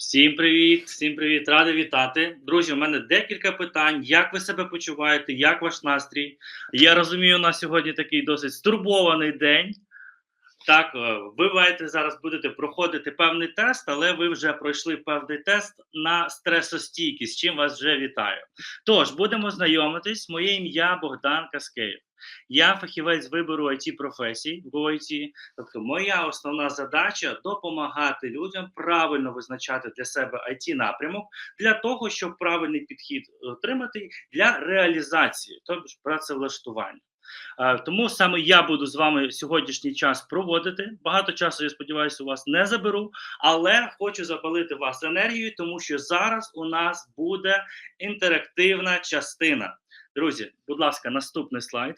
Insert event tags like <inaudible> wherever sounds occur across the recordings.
Всім привіт, всім привіт, радий вітати. Друзі, у мене декілька питань. Як ви себе почуваєте? Як ваш настрій? Я розумію, у нас сьогодні такий досить стурбований день. Так, е, ви маєте зараз будете проходити певний тест, але ви вже пройшли певний тест на стресостійкість, чим вас вже вітаю. Тож, будемо знайомитись. Моє ім'я Богдан Каскеєв. Я фахівець вибору it професій в IT. Тобто, моя основна задача допомагати людям правильно визначати для себе it напрямок для того, щоб правильний підхід отримати для реалізації, тобто працевлаштування. Тому саме я буду з вами сьогоднішній час проводити. Багато часу, я сподіваюся, у вас не заберу, але хочу запалити вас енергією, тому що зараз у нас буде інтерактивна частина. Друзі, будь ласка, наступний слайд.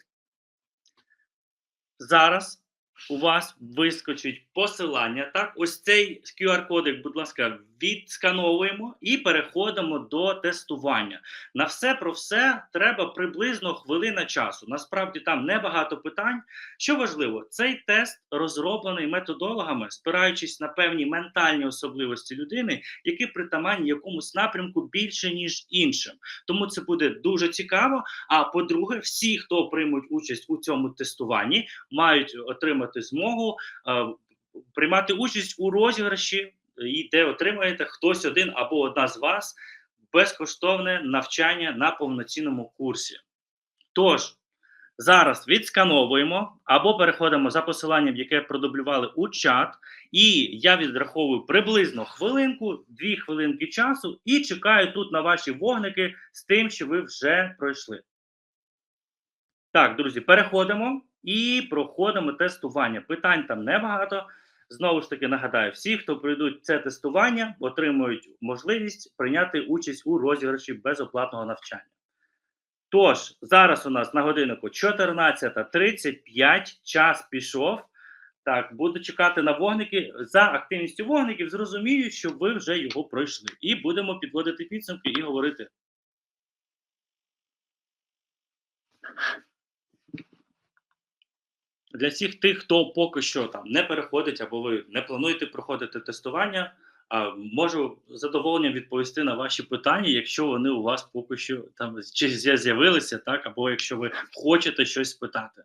Зараз у вас вискочить посилання. Так, ось цей QR-кодик, будь ласка, відскановуємо і переходимо до тестування. На все про все треба приблизно хвилина часу. Насправді там небагато питань. Що важливо, цей тест розроблений методологами, спираючись на певні ментальні особливості людини, які притаманні якомусь напрямку більше ніж іншим. Тому це буде дуже цікаво. А по-друге, всі, хто приймуть участь у цьому тестуванні, мають отримати змогу е, приймати участь у розіграші, і де отримаєте хтось один або одна з вас безкоштовне навчання на повноцінному курсі. Тож, зараз відскановуємо або переходимо за посиланням, яке продублювали у чат, і я відраховую приблизно хвилинку, дві хвилинки часу, і чекаю тут на ваші вогники з тим, що ви вже пройшли. Так, друзі, переходимо і проходимо тестування. Питань там небагато. Знову ж таки, нагадаю, всі, хто пройдуть це тестування, отримують можливість прийняти участь у розіграші безоплатного навчання. Тож, зараз у нас на годиннику 14.35, час пішов. Так, буду чекати на вогники. За активністю вогників зрозумію, що ви вже його пройшли. І будемо підводити підсумки і говорити. Для всіх тих, хто поки що там не переходить, або ви не плануєте проходити тестування, а можу з задоволенням відповісти на ваші питання, якщо вони у вас поки що там чи з'явилися, так, або якщо ви хочете щось спитати.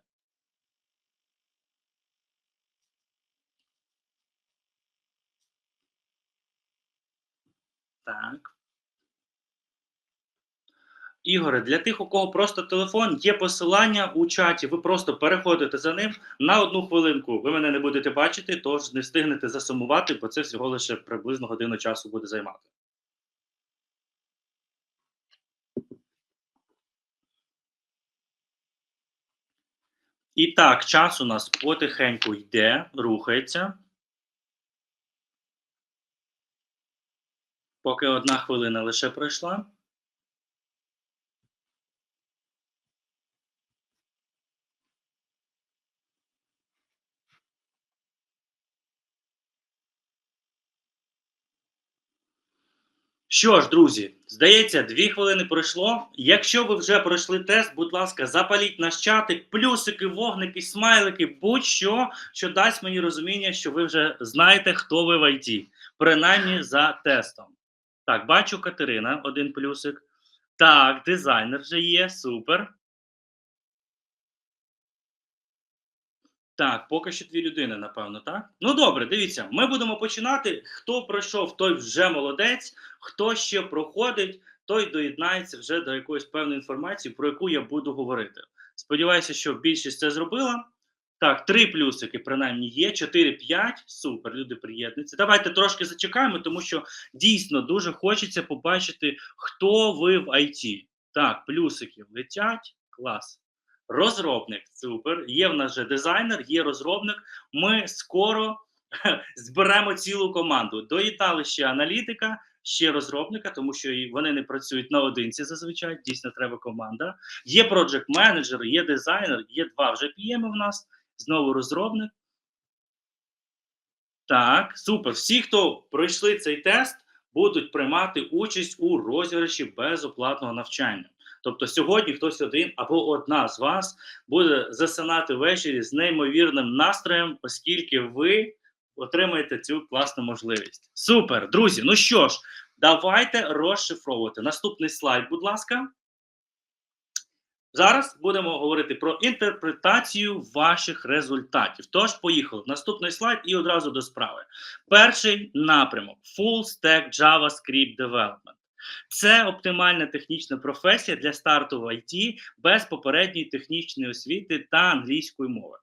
Так. Ігоре, для тих, у кого просто телефон, є посилання у чаті. Ви просто переходите за ним на одну хвилинку. Ви мене не будете бачити, тож не встигнете засумувати, бо це всього лише приблизно годину часу буде займати. І так, час у нас потихеньку йде, рухається. Поки одна хвилина лише пройшла. Що ж, друзі, здається, дві хвилини пройшло. Якщо ви вже пройшли тест, будь ласка, запаліть наш чатик, плюсики, вогники, смайлики, будь-що, що дасть мені розуміння, що ви вже знаєте, хто ви в ІТ, принаймні за тестом. Так, бачу Катерина, один плюсик. Так, дизайнер вже є, супер. Так, поки що дві людини, напевно, так? Ну добре, дивіться, ми будемо починати. Хто пройшов, той вже молодець. Хто ще проходить, той доєднається вже до якоїсь певної інформації, про яку я буду говорити. Сподіваюся, що більшість це зробила. Так, три плюсики, принаймні, є, 4-5. Супер, люди приєднуються. Давайте трошки зачекаємо, тому що дійсно дуже хочеться побачити, хто ви в IT. Так, плюсики летять. Клас. Розробник, супер. Є в нас же дизайнер, є розробник. Ми скоро <laughs> зберемо цілу команду. Доїдали ще аналітика, ще розробника, тому що вони не працюють наодинці зазвичай. Дійсно, треба команда. Є проджект менеджер, є дизайнер, є два вже PM в нас. Знову розробник. Так, супер. Всі, хто пройшли цей тест, будуть приймати участь у розіграші безоплатного навчання. Тобто сьогодні хтось один або одна з вас буде засинати ввечері з неймовірним настроєм, оскільки ви отримаєте цю класну можливість. Супер, друзі. Ну що ж, давайте розшифровувати. Наступний слайд, будь ласка. Зараз будемо говорити про інтерпретацію ваших результатів. Тож, поїхали. Наступний слайд і одразу до справи. Перший напрямок Full Stack JavaScript Development. Це оптимальна технічна професія для старту в IT без попередньої технічної освіти та англійської мови.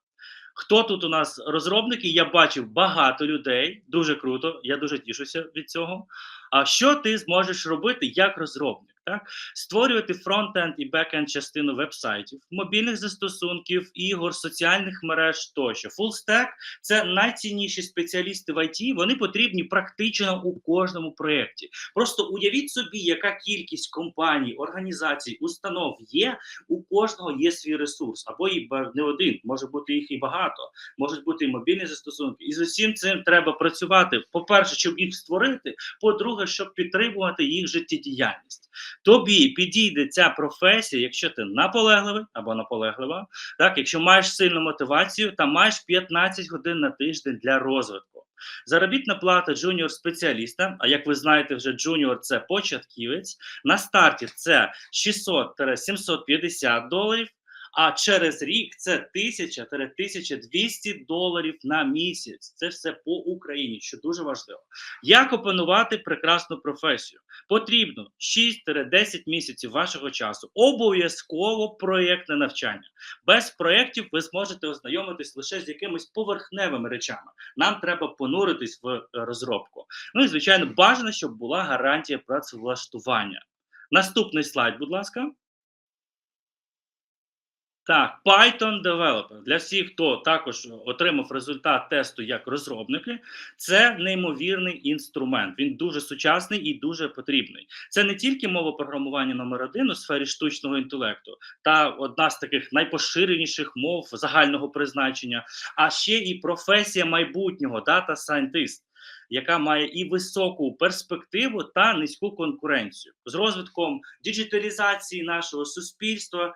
Хто тут у нас розробники? Я бачив багато людей, дуже круто. Я дуже тішуся від цього. А що ти зможеш робити як розробник? Так, створювати фронтенд і бекенд частину вебсайтів, мобільних застосунків, ігор, соціальних мереж тощо. Фулстек це найцінніші спеціалісти в IT. Вони потрібні практично у кожному проєкті. Просто уявіть собі, яка кількість компаній, організацій, установ є. У кожного є свій ресурс, або і не один, може бути їх і багато, можуть бути і мобільні застосунки. І з усім цим треба працювати. По-перше, щоб їх створити. По-друге, щоб підтримувати їх життєдіяльність. Тобі підійде ця професія, якщо ти наполегливий або наполеглива, так, якщо маєш сильну мотивацію та маєш 15 годин на тиждень для розвитку. Заробітна плата джуніор спеціаліста, а як ви знаєте, вже джуніор це початківець. На старті це 600-750 доларів, а через рік це 1000-1200 доларів на місяць. Це все по Україні, що дуже важливо. Як опанувати прекрасну професію? Потрібно 6-10 місяців вашого часу. Обов'язково проєктне навчання. Без проєктів ви зможете ознайомитись лише з якимись поверхневими речами. Нам треба понуритись в е, розробку. Ну і звичайно, бажано, щоб була гарантія працевлаштування. Наступний слайд, будь ласка. Так, Python Developer. Для всіх, хто також отримав результат тесту як розробники, це неймовірний інструмент. Він дуже сучасний і дуже потрібний. Це не тільки мова програмування номер один у сфері штучного інтелекту, та одна з таких найпоширеніших мов загального призначення, а ще і професія майбутнього Scientist, яка має і високу перспективу та низьку конкуренцію з розвитком діджиталізації нашого суспільства.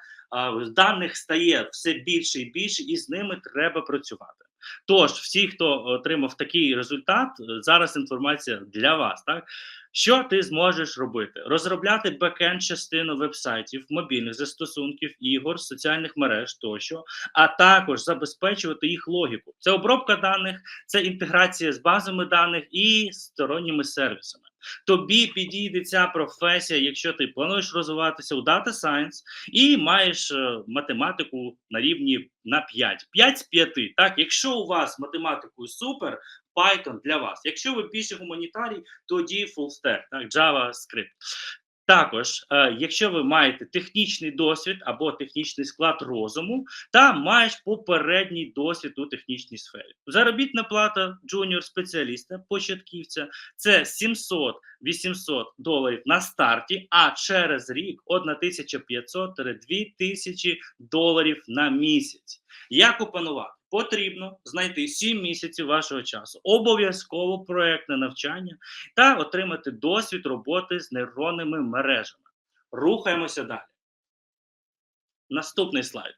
Даних стає все більше і більше, і з ними треба працювати. Тож, всі, хто отримав такий результат, е, зараз інформація для вас. Так що ти зможеш робити? Розробляти бекенд частину вебсайтів, мобільних застосунків, ігор, соціальних мереж тощо, а також забезпечувати їх логіку. Це обробка даних, це інтеграція з базами даних і сторонніми сервісами. Тобі підійде ця професія, якщо ти плануєш розвиватися у Data Science і маєш е, математику на рівні на 5. 5 з 5. Так, якщо у вас математикою супер, Python для вас. Якщо ви більше гуманітарій, тоді full stack, так, JavaScript. Також, е, якщо ви маєте технічний досвід або технічний склад розуму, та маєш попередній досвід у технічній сфері. Заробітна плата джуніор спеціаліста, початківця це 700-800 доларів на старті, а через рік 1500-2000 доларів на місяць. Як опанувати? Потрібно знайти 7 місяців вашого часу, обов'язково проєктне навчання та отримати досвід роботи з нейронними мережами. Рухаємося далі. Наступний слайд.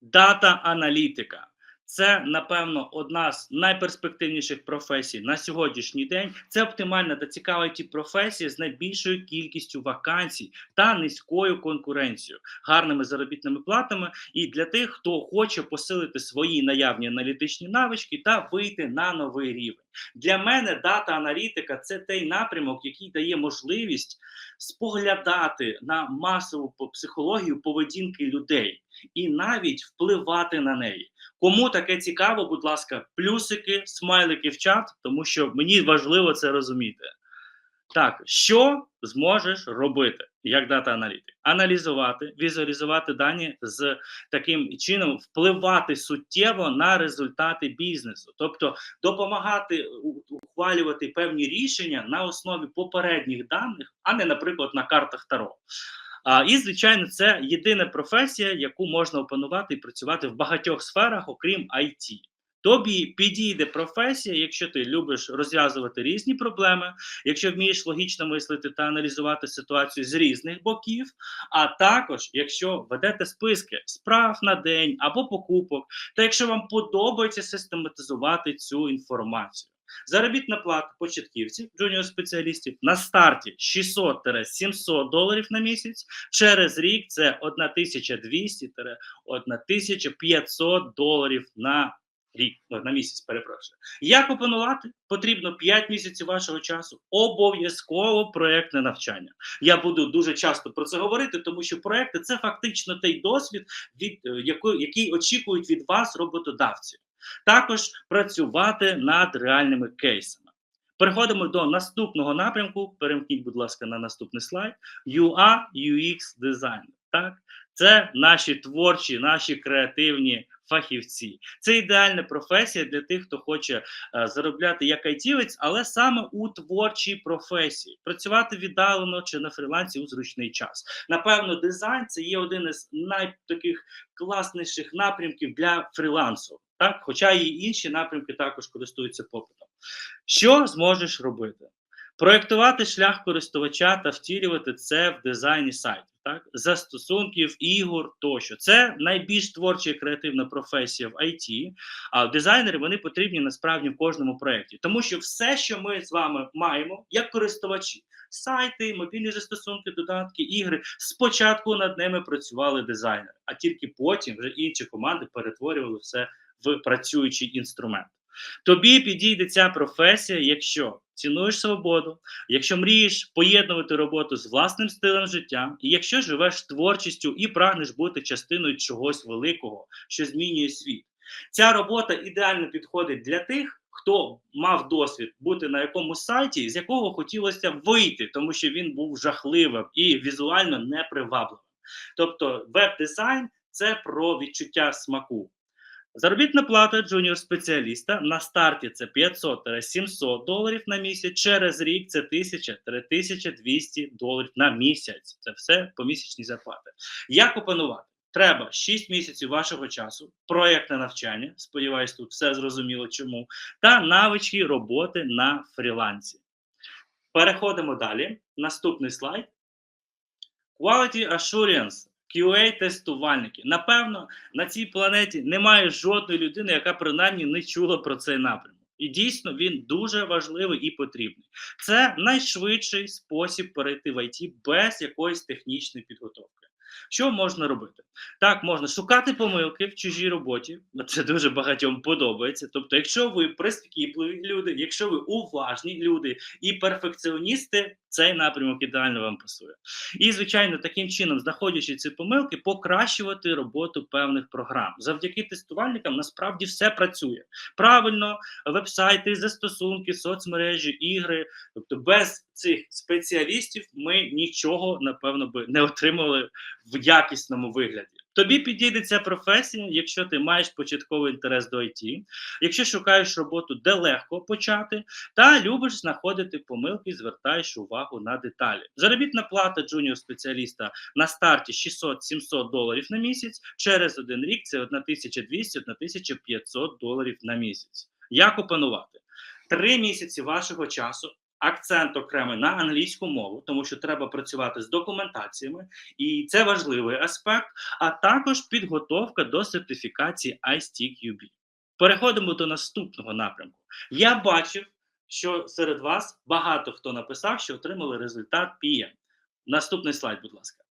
Дата аналітика. Це, напевно, одна з найперспективніших професій на сьогоднішній день. Це оптимальна та цікава ті професія з найбільшою кількістю вакансій та низькою конкуренцією, гарними заробітними платами. І для тих, хто хоче посилити свої наявні аналітичні навички та вийти на новий рівень. Для мене дата аналітика це той напрямок, який дає можливість споглядати на масову психологію поведінки людей і навіть впливати на неї. Кому таке цікаво, будь ласка, плюсики, смайлики в чат, тому що мені важливо це розуміти. Так, що зможеш робити як дата-аналітик? Аналізувати, візуалізувати дані з таким чином, впливати суттєво на результати бізнесу, тобто допомагати ухвалювати певні рішення на основі попередніх даних, а не, наприклад, на картах Таро. А, і, звичайно, це єдина професія, яку можна опанувати і працювати в багатьох сферах, окрім IT. Тобі підійде професія, якщо ти любиш розв'язувати різні проблеми, якщо вмієш логічно мислити та аналізувати ситуацію з різних боків, а також якщо ведете списки справ на день або покупок, та якщо вам подобається систематизувати цю інформацію. Заробітна плата початківців, джуніор спеціалістів на старті 600-700 доларів на місяць. Через рік це 1200-1500 доларів на рік на місяць. Перепрошую. Як опанувати? Потрібно 5 місяців вашого часу. Обов'язково проектне навчання. Я буду дуже часто про це говорити, тому що проекти це фактично той досвід, від е, якої який очікують від вас роботодавці. Також працювати над реальними кейсами. Переходимо до наступного напрямку. Перемкніть, будь ласка, на наступний слайд. UA, UX дизайн. Так, це наші творчі, наші креативні фахівці. Це ідеальна професія для тих, хто хоче е, заробляти як айтівець, але саме у творчій професії, працювати віддалено чи на фрілансі у зручний час. Напевно, дизайн це є один із найтаких класніших напрямків для фрілансу. Так, хоча і інші напрямки також користуються попитом. Що зможеш робити? Проєктувати шлях користувача та втілювати це в дизайні сайтів, так застосунків, ігор тощо. Це найбільш творча і креативна професія в IT, А дизайнери вони потрібні насправді в кожному проєкті, тому що все, що ми з вами маємо, як користувачі, сайти, мобільні застосунки, додатки, ігри, спочатку над ними працювали дизайнери, а тільки потім вже інші команди перетворювали все в працюючий інструмент. Тобі підійде ця професія, якщо цінуєш свободу, якщо мрієш поєднувати роботу з власним стилем життя, і якщо живеш творчістю і прагнеш бути частиною чогось великого, що змінює світ. Ця робота ідеально підходить для тих, хто мав досвід бути на якомусь сайті, з якого хотілося вийти, тому що він був жахливим і візуально непривабливим. Тобто, веб-дизайн це про відчуття смаку. Заробітна плата джуніор спеціаліста на старті це 500-700 доларів на місяць. Через рік це 1000-1200 доларів на місяць. Це все помісячні зарплати. Як опанувати? Треба 6 місяців вашого часу, проєктне навчання. Сподіваюсь, тут все зрозуміло чому, та навички роботи на фрілансі. Переходимо далі. Наступний слайд. Quality Assurance. QA-тестувальники. Напевно, на цій планеті немає жодної людини, яка принаймні не чула про цей напрямок. І дійсно він дуже важливий і потрібний. Це найшвидший спосіб перейти в IT без якоїсь технічної підготовки. Що можна робити? Так, можна шукати помилки в чужій роботі, це дуже багатьом подобається. Тобто, якщо ви прискіпливі люди, якщо ви уважні люди і перфекціоністи, цей напрямок ідеально вам пасує. І, звичайно, таким чином, знаходячи ці помилки, покращувати роботу певних програм. Завдяки тестувальникам насправді все працює. Правильно, вебсайти, застосунки, соцмережі, ігри. Тобто, без цих спеціалістів ми нічого, напевно, би не отримали в якісному вигляді. Тобі підійде ця професія, якщо ти маєш початковий інтерес до IT, якщо шукаєш роботу, де легко почати, та любиш знаходити помилки звертаєш увагу на деталі. Заробітна плата джуніор спеціаліста на старті 600-700 доларів на місяць. Через один рік це 1200-1500 доларів на місяць. Як опанувати? Три місяці вашого часу акцент окремий на англійську мову, тому що треба працювати з документаціями, і це важливий аспект, а також підготовка до сертифікації ISTQB. Переходимо до наступного напрямку. Я бачив, що серед вас багато хто написав, що отримали результат PM. Наступний слайд, будь ласка.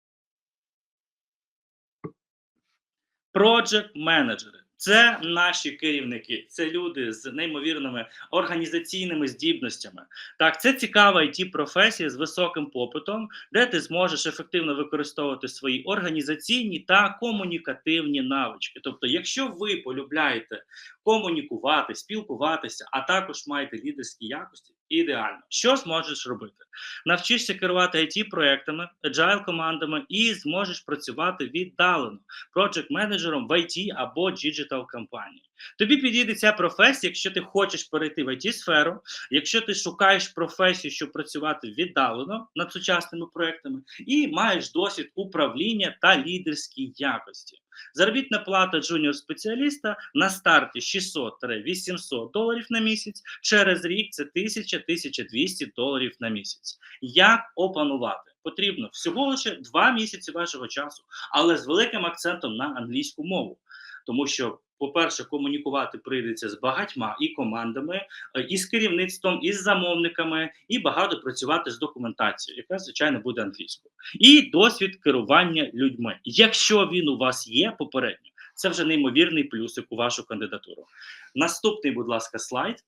Project менеджери це наші керівники, це люди з неймовірними організаційними здібностями. Так, це цікава it професія з високим попитом, де ти зможеш ефективно використовувати свої організаційні та комунікативні навички. Тобто, якщо ви полюбляєте комунікувати, спілкуватися, а також маєте лідерські якості, ідеально, що зможеш робити? Навчишся керувати it проектами agile командами і зможеш працювати віддалено project менеджером в IT або digital компанії. Тобі підійде ця професія, якщо ти хочеш перейти в it сферу якщо ти шукаєш професію, щоб працювати віддалено над сучасними проектами, і маєш досвід управління та лідерські якості. Заробітна плата джуніор спеціаліста на старті 600-800 доларів на місяць. Через рік це 1000-1200 доларів на місяць. Як опанувати? Потрібно всього лише 2 місяці вашого часу, але з великим акцентом на англійську мову, тому що. По-перше, комунікувати прийдеться з багатьма і командами, е, і з керівництвом, і з замовниками, і багато працювати з документацією, яка звичайно буде англійською, і досвід керування людьми. Якщо він у вас є попередньо, це вже неймовірний плюсик у вашу кандидатуру. Наступний, будь ласка, слайд.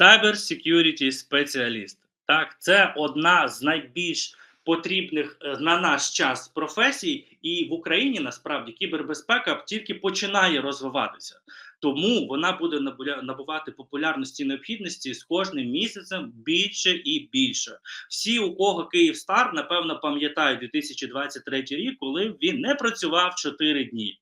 Cyber Security спеціаліст. Так, це одна з найбільш потрібних е, на наш час професій, і в Україні насправді кібербезпека тільки починає розвиватися. Тому вона буде набувати популярності і необхідності з кожним місяцем більше і більше. Всі, у кого Київстар, напевно, пам'ятають 2023 рік, коли він не працював 4 дні.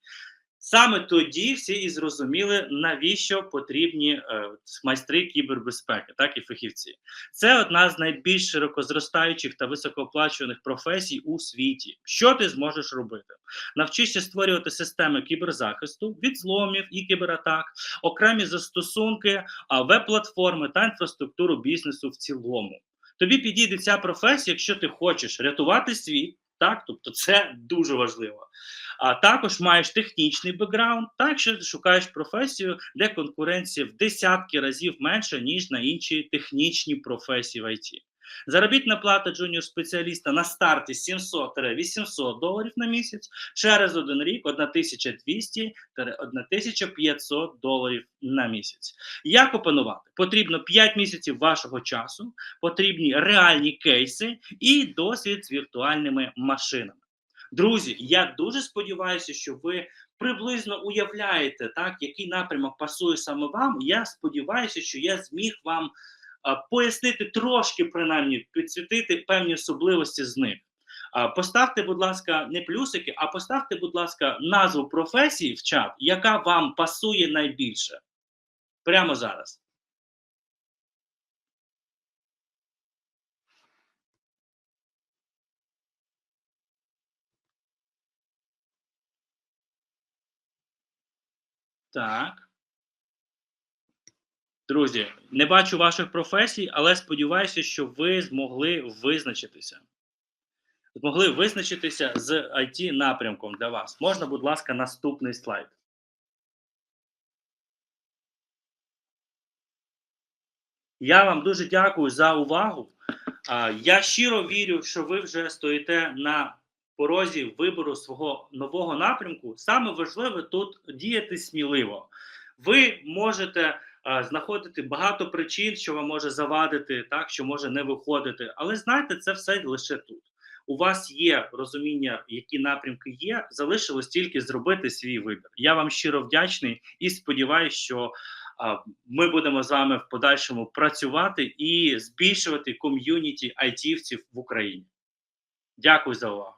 Саме тоді всі і зрозуміли, навіщо потрібні е, майстри кібербезпеки, так і фахівці. Це одна з найбільш широко зростаючих та високооплачуваних професій у світі. Що ти зможеш робити? Навчишся створювати системи кіберзахисту від зломів і кібератак, окремі застосунки, веб-платформи та інфраструктуру бізнесу в цілому. Тобі підійде ця професія, якщо ти хочеш рятувати світ. Так, тобто це дуже важливо. А також маєш технічний бекграунд, так що ти шукаєш професію, де конкуренція в десятки разів менша, ніж на інші технічні професії в ІТ. Заробітна плата джуніор спеціаліста на старті 700-800 доларів на місяць, через один рік 1200-1500 доларів на місяць. Як опанувати? Потрібно 5 місяців вашого часу, потрібні реальні кейси і досвід з віртуальними машинами. Друзі, я дуже сподіваюся, що ви приблизно уявляєте, так, який напрямок пасує саме вам. Я сподіваюся, що я зміг вам пояснити трошки, принаймні, підсвітити певні особливості з них. Поставте, будь ласка, не плюсики, а поставте, будь ласка, назву професії в чат, яка вам пасує найбільше. Прямо зараз. Так. Друзі, не бачу ваших професій, але сподіваюся, що ви змогли визначитися. Змогли визначитися з it напрямком для вас. Можна, будь ласка, наступний слайд. Я вам дуже дякую за увагу. Я щиро вірю, що ви вже стоїте на порозі вибору свого нового напрямку, саме важливе тут діяти сміливо. Ви можете знаходити багато причин, що вам може завадити, так що може не виходити, але знайте, це все лише тут. У вас є розуміння, які напрямки є. Залишилось тільки зробити свій вибір. Я вам щиро вдячний і сподіваюся, що ми будемо з вами в подальшому працювати і збільшувати ком'юніті айтівців в Україні. Дякую за увагу.